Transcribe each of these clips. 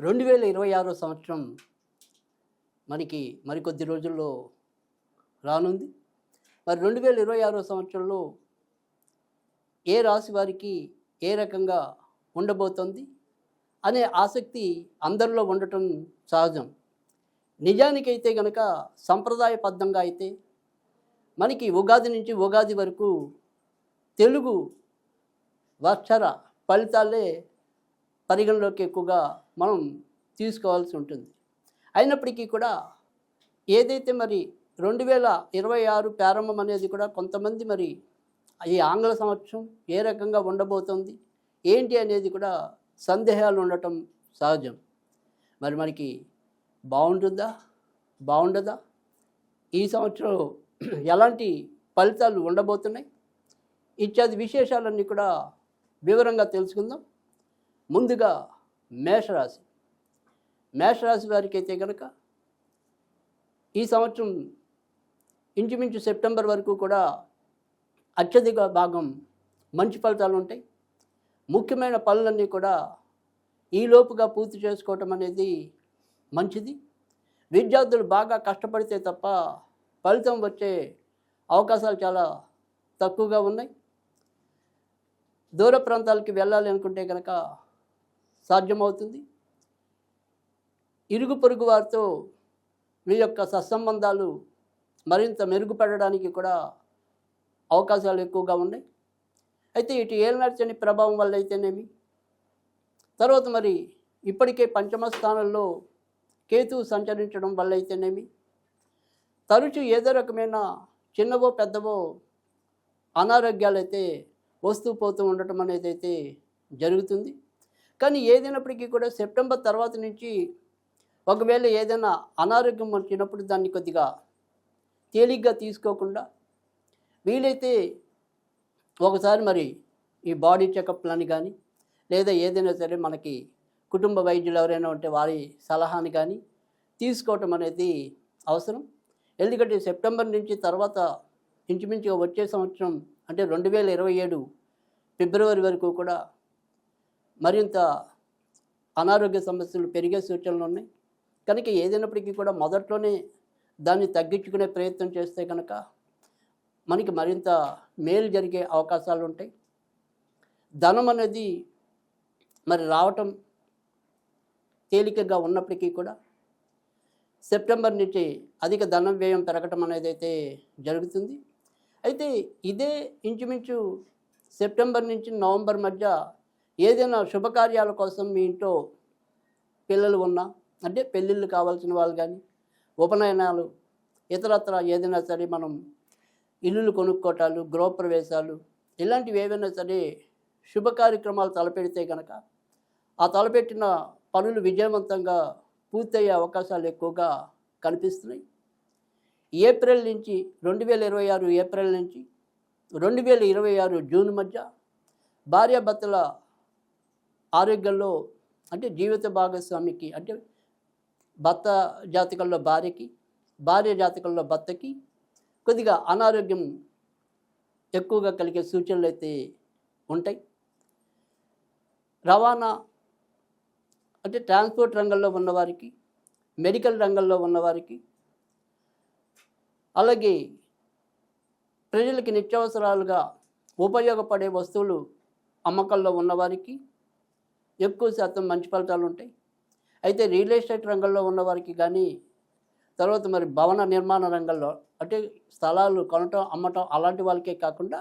రెండు వేల ఇరవై ఆరో సంవత్సరం మనకి మరికొద్ది రోజుల్లో రానుంది. మరి రెండు వేల ఇరవై ఆరో సంవత్సరంలో ఏ రాశి వారికి ఏ రకంగా ఉండబోతోంది అనే ఆసక్తి అందరిలో ఉండటం సహజం. నిజానికైతే గనక సంప్రదాయబద్ధంగా అయితే మనకి ఉగాది నుంచి ఉగాది వరకు తెలుగు వర్షర ఫలితాలే పరిగణలోకి ఎక్కువగా మనం తీసుకోవాల్సి ఉంటుంది. అయినప్పటికీ కూడా ఏదైతే మరి రెండు వేల ఇరవై ఆరు ప్రారంభం అనేది కూడా కొంతమంది మరి ఈ ఆంగ్ల సంవత్సరం ఏ రకంగా ఉండబోతోంది ఏంటి అనేది కూడా సందేహాలు ఉండటం సహజం. మరి మనకి బాగుంటుందా? బాగుండదా? ఈ సంవత్సరం ఎలాంటి ఫలితాలు ఉండబోతున్నాయి? ఇత్యాది విశేషాలన్నీ కూడా వివరంగా తెలుసుకుందాం. ముందుగా మేషరాశి. మేషరాశి వారికి అయితే కనుక ఈ సంవత్సరం ఇంచుమించు సెప్టెంబర్ వరకు కూడా అత్యధిక భాగం మంచి ఫలితాలు ఉంటాయి. ముఖ్యమైన పనులన్నీ కూడా ఈలోపుగా పూర్తి చేసుకోవటం అనేది మంచిది. విద్యార్థులు బాగా కష్టపడితే తప్ప ఫలితం వచ్చే అవకాశాలు చాలా తక్కువగా ఉన్నాయి. దూర ప్రాంతాలకి వెళ్ళాలి అనుకుంటే కనుక సాధ్యమవుతుంది. ఇరుగు పొరుగు వారితో మీ యొక్క సత్సంబంధాలు మరింత మెరుగుపడడానికి కూడా అవకాశాలు ఎక్కువగా ఉన్నాయి. అయితే ఇటు ఏలనర్చని ప్రభావం వల్ల అయితేనేమి? తర్వాత మరి ఇప్పటికే పంచమ స్థానంలో కేతువు సంచరించడం వల్ల అయితేనేమి? తరచు ఏదో రకమైన చిన్నవో పెద్దవో అనారోగ్యాలైతే వస్తూ పోతూ ఉండటం అనేది అయితే జరుగుతుంది. కానీ ఏదైనప్పటికీ కూడా సెప్టెంబర్ తర్వాత నుంచి ఒకవేళ ఏదైనా అనారోగ్యం వచ్చినప్పుడు దాన్ని కొద్దిగా తేలిగ్గా తీసుకోకుండా వీలైతే ఒకసారి మరి ఈ బాడీ చెకప్లని కానీ లేదా ఏదైనా సరే మనకి కుటుంబ వైద్యులు ఎవరైనా ఉంటే వారి సలహాని కానీ తీసుకోవటం అనేది అవసరం. ఎందుకంటే సెప్టెంబర్ నుంచి తర్వాత ఇంచుమించుగా వచ్చే సంవత్సరం అంటే రెండు వేల ఇరవై ఏడు ఫిబ్రవరి వరకు కూడా మరింత అనారోగ్య సమస్యలు పెరిగే సూచనలు ఉన్నాయి. కనుక ఏదైనప్పటికీ కూడా మొదట్లోనే దాన్ని తగ్గించుకునే ప్రయత్నం చేస్తే కనుక మనకి మరింత మేలు జరిగే అవకాశాలు ఉంటాయి. ధనం అనేది మరి రావటం తేలికగా ఉన్నప్పటికీ కూడా సెప్టెంబర్ నుంచి అధిక ధనం వ్యయం పెరగటం అనేది అయితే జరుగుతుంది. అయితే ఇదే ఇంచుమించు సెప్టెంబర్ నుంచి నవంబర్ మధ్య ఏదైనా శుభకార్యాల కోసం మీ ఇంట్లో పిల్లలు ఉన్నా అంటే పెళ్ళిళ్ళు కావాల్సిన వాళ్ళు కానీ ఉపనయనాలు ఇతరత్ర ఏదైనా సరే మనం ఇల్లులు కొనుక్కోటాలు గృహప్రవేశాలు ఇలాంటివి ఏవైనా సరే శుభ కార్యక్రమాలు తలపెడితే కనుక ఆ తలపెట్టిన పనులు విజయవంతంగా పూర్తయ్యే అవకాశాలు ఎక్కువగా కనిపిస్తున్నాయి. ఏప్రిల్ నుంచి రెండు వేల ఇరవై ఆరు ఏప్రిల్ నుంచి రెండు వేల ఇరవై ఆరు జూన్ మధ్య భార్యాభర్తల ఆరోగ్యంలో అంటే జీవిత భాగస్వామికి అంటే భర్త జాతకంలో భార్యకి భార్య జాతకంలో భర్తకి కొద్దిగా అనారోగ్యం ఎక్కువగా కలిగే సూచనలు అయితే ఉంటాయి. రవాణా అంటే ట్రాన్స్పోర్ట్ రంగంలో ఉన్నవారికి మెడికల్ రంగంలో ఉన్నవారికి అలాగే ప్రజలకి నిత్యావసరాలుగా ఉపయోగపడే వస్తువులు అమ్మకంలో ఉన్నవారికి ఎక్కువ శాతం మంచి ఫలితాలు ఉంటాయి. అయితే రియల్ ఎస్టేట్ రంగంలో ఉన్నవారికి కానీ తర్వాత మరి భవన నిర్మాణ రంగంలో అంటే స్థలాలు కొనటం అమ్మటం అలాంటి వాళ్ళకే కాకుండా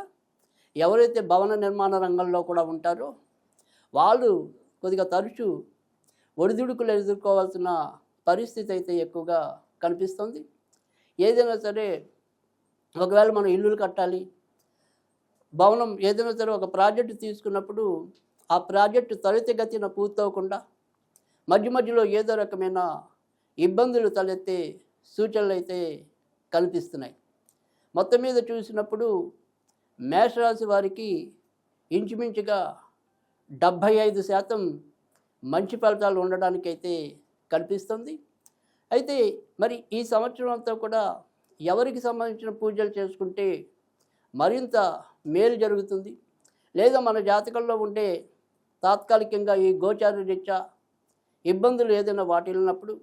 ఎవరైతే భవన నిర్మాణ రంగంలో కూడా ఉంటారో వాళ్ళు కొద్దిగా తరచూ ఒడిదుడుకులు ఎదుర్కోవాల్సిన పరిస్థితి అయితే ఎక్కువగా కనిపిస్తుంది. ఏదైనా సరే ఒకవేళ మనం ఇల్లులు కట్టాలి భవనం ఏదైనా సరే ఒక ప్రాజెక్టు తీసుకున్నప్పుడు ఆ ప్రాజెక్టు త్వరితగతిన పూర్తవకుండా మధ్య మధ్యలో ఏదో రకమైన ఇబ్బందులు తలెత్తే సూచనలు అయితే కనిపిస్తున్నాయి. మొత్తం మీద చూసినప్పుడు మేషరాశి వారికి ఇంచుమించుగా డెబ్భై ఐదు శాతం మంచి ఫలితాలు ఉండడానికైతే కనిపిస్తుంది. అయితే మరి ఈ సంవత్సరం అంతా కూడా ఎవరికి సంబంధించిన పూజలు చేసుకుంటే మరింత మేలు జరుగుతుంది. లేదా మన జాతకంలో ఉండే తాత్కాలికంగా ఈ గోచారు రీత్యా ఇబ్బందులు ఏదైనా వాటిల్లినప్పుడు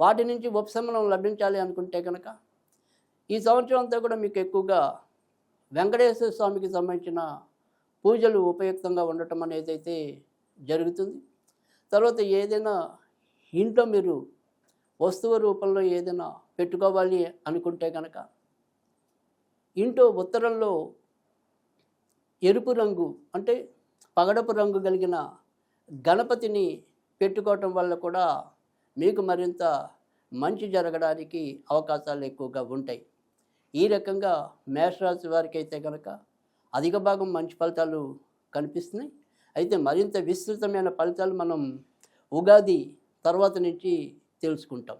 వాటి నుంచి ఉపశమనం లభించాలి అనుకుంటే కనుక ఈ సంవత్సరం అంతా కూడా మీకు ఎక్కువగా వెంకటేశ్వర స్వామికి సంబంధించిన పూజలు ఉపయుక్తంగా ఉండటం అనేది అయితే జరుగుతుంది. తర్వాత ఏదైనా ఇంట్లో మీరు వస్తువు రూపంలో ఏదైనా పెట్టుకోవాలి అనుకుంటే కనుక ఇంట్లో ఉత్తరంలో ఎరుపు రంగు అంటే పగడపు రంగు కలిగిన గణపతిని పెట్టుకోవటం వల్ల కూడా మీకు మరింత మంచి జరగడానికి అవకాశాలు ఎక్కువగా ఉంటాయి. ఈ రకంగా మేషరాశి వారికి అయితే కనుక అధిక భాగం మంచి ఫలితాలు కనిపిస్తున్నాయి. అయితే మరింత విస్తృతమైన ఫలితాలు మనం ఉగాది తర్వాత నుంచి తెలుసుకుంటాం.